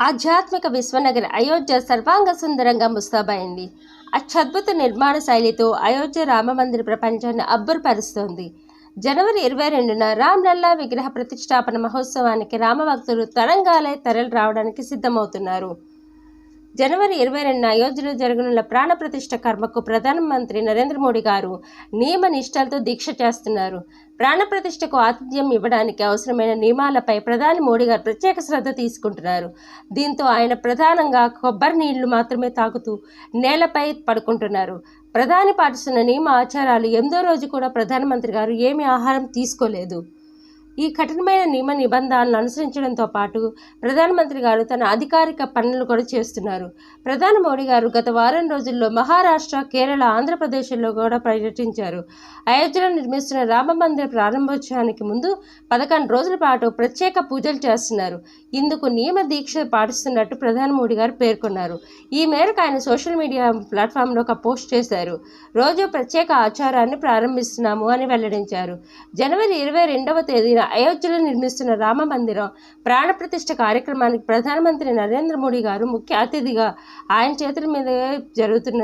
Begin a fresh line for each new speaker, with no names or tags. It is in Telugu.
ఆధ్యాత్మిక విశ్వనగర్ అయోధ్య సర్వాంగ సుందరంగా ముస్తాబైంది. అత్యద్భుత నిర్మాణ శైలితో అయోధ్య రామమందిర ప్రపంచాన్ని అబ్బురపరుస్తోంది. జనవరి ఇరవై రెండున రామ్లల్లా విగ్రహ ప్రతిష్టాపన మహోత్సవానికి రామభక్తులు తరంగాలై తరలి రావడానికి సిద్ధమవుతున్నారు. జనవరి ఇరవై రెండున అయోధ్యలో జరగనున్న ప్రాణ ప్రతిష్ఠ కర్మకు ప్రధానమంత్రి నరేంద్ర మోడీ గారు నియమ నిష్టలతో దీక్ష చేస్తున్నారు. ప్రాణప్రతిష్ఠకు ఆతిథ్యం ఇవ్వడానికి అవసరమైన నియమాలపై ప్రధాని మోడీ గారు ప్రత్యేక శ్రద్ధ తీసుకుంటున్నారు. దీంతో ఆయన ప్రధానంగా కొబ్బరి నీళ్ళు మాత్రమే తాగుతూ నేలపై పడుకుంటున్నారు. ప్రధాని పాటిస్తున్న నియమ ఆచారాలు ఎందో రోజు కూడా ప్రధానమంత్రి గారు ఏమీ ఆహారం తీసుకోలేదు. ఈ కఠినమైన నియమ నిబంధనలను అనుసరించడంతో పాటు ప్రధానమంత్రి గారు తన అధికారిక పనులు కూడా చేస్తున్నారు. ప్రధాని మోడీ గారు గత వారం రోజుల్లో మహారాష్ట్ర కేరళ ఆంధ్రప్రదేశ్లో కూడా పర్యటించారు. అయోధ్యలో నిర్మిస్తున్న రామ మందిర ప్రారంభోత్సవానికి ముందు పదకొండు రోజుల పాటు ప్రత్యేక పూజలు చేస్తున్నారు. ఇందుకు నియమ దీక్ష పాటిస్తున్నట్టు ప్రధాని మోడీ గారు పేర్కొన్నారు. ఈ మేరకు ఆయన సోషల్ మీడియా ప్లాట్ఫామ్లో ఒక పోస్ట్ చేశారు. రోజు ప్రత్యేక ఆచారాన్ని ప్రారంభిస్తున్నాము అని వెల్లడించారు. జనవరి ఇరవై రెండవ తేదీన అయోధ్యలో నిర్మిస్తున్న రామ మందిరం ప్రాణప్రతిష్ఠ కార్యక్రమానికి ప్రధానమంత్రి నరేంద్ర మోడీ గారు ముఖ్య అతిథిగా ఆయన చేతుల మీదుగా జరుగుతున్న